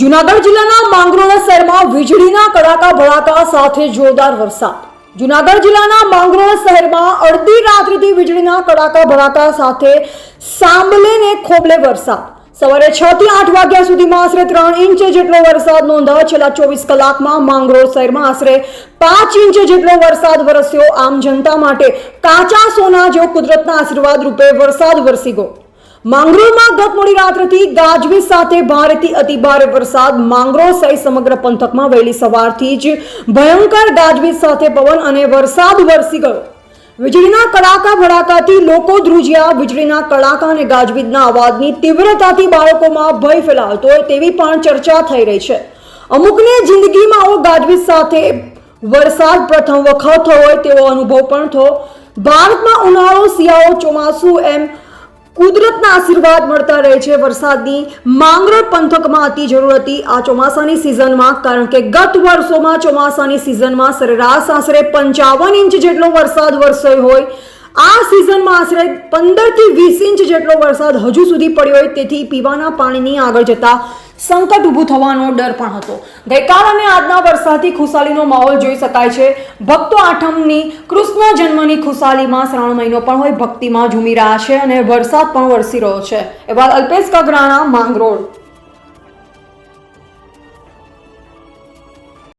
જુનાગઢ જિલ્લાના માંગરોળ શહેરમાં વીજળીના કડાકા ભડાકા સાથે જોરદાર વરસાદ. જુનાગઢ જિલ્લાના માંગરોળ શહેરમાં અડધી રાત્રિથી વીજળીના કડાકા ભડાકા સાથે સાંભલે ને ખોબલે વરસાદ. સવારે છ થી આઠ વાગ્યા સુધીમાં આશરે ત્રણ ઇંચ જેટલો વરસાદ નોંધાયો. છેલ્લા ચોવીસ કલાકમાં માંગરોળ શહેરમાં આશરે પાંચ ઇંચ જેટલો વરસાદ વરસ્યો. આમ જનતા માટે કાચા સોના જેવો કુદરતના આશીર્વાદ રૂપે વરસાદ વરસી ગયો. માંગરોળમાં ગત મોડી રાત્રથી ગાજવીજ સાથે ભારેથી અતિભારે વરસાદ. માંગરોળ સહિત સમગ્ર પંથકમાં વહેલી સવારથી જ ભયંકર ગાજવીજ સાથે પવન અને વરસાદ વરસી ગયો. વીજળીના કડાકા ભડાકાથી લોકો ધ્રુજ્યા. વીજળીના કડાકા અને ગાજવીજના અવાજની તીવ્રતાથી બાળકોમાં ભય ફેલાવતો હોય તેવી પણ ચર્ચા થઈ રહી છે. અમુકને જિંદગીમાં આવો ગાજવીજ સાથે વરસાદ પ્રથમ વખત થયો હોય તેવો અનુભવ પણ થયો. ભારતમાં ઉનાળો, શિયાળો ચોમાસું એમ કુદરતના આશીર્વાદ મળતા રહે છે. વરસાદની માંગરોળ પંથકમાં અતિ જરૂર હતી આ ચોમાસાની સિઝનમાં, કારણ કે ગત વર્ષોમાં ચોમાસાની સિઝનમાં સરેરાશ આશરે પંચાવન ઇંચ જેટલો વરસાદ વરસ્યો હોય. આ સિઝનમાં આશરે પંદરથી વીસ ઇંચ જેટલો વરસાદ હજુ સુધી પડ્યો હોય તેથી પીવાના પાણીની આગળ જતા સંકટ ઊભું થવાનો ડર પણ હતો. ગઈકાલ અને આજના વરસાદથી ખુશાલીનો માહોલ જોઈ શકાય છે. ભક્તો આઠમની કૃષ્ણ જન્મની ખુશાલીમાં શ્રાવણ મહિનો પણ હોય, ભક્તિમાં ઝૂમી રહ્યા છે અને વરસાદ પણ વરસી રહ્યો છે. એવા અલ્પેશ કગરાણા, માંગરોળ.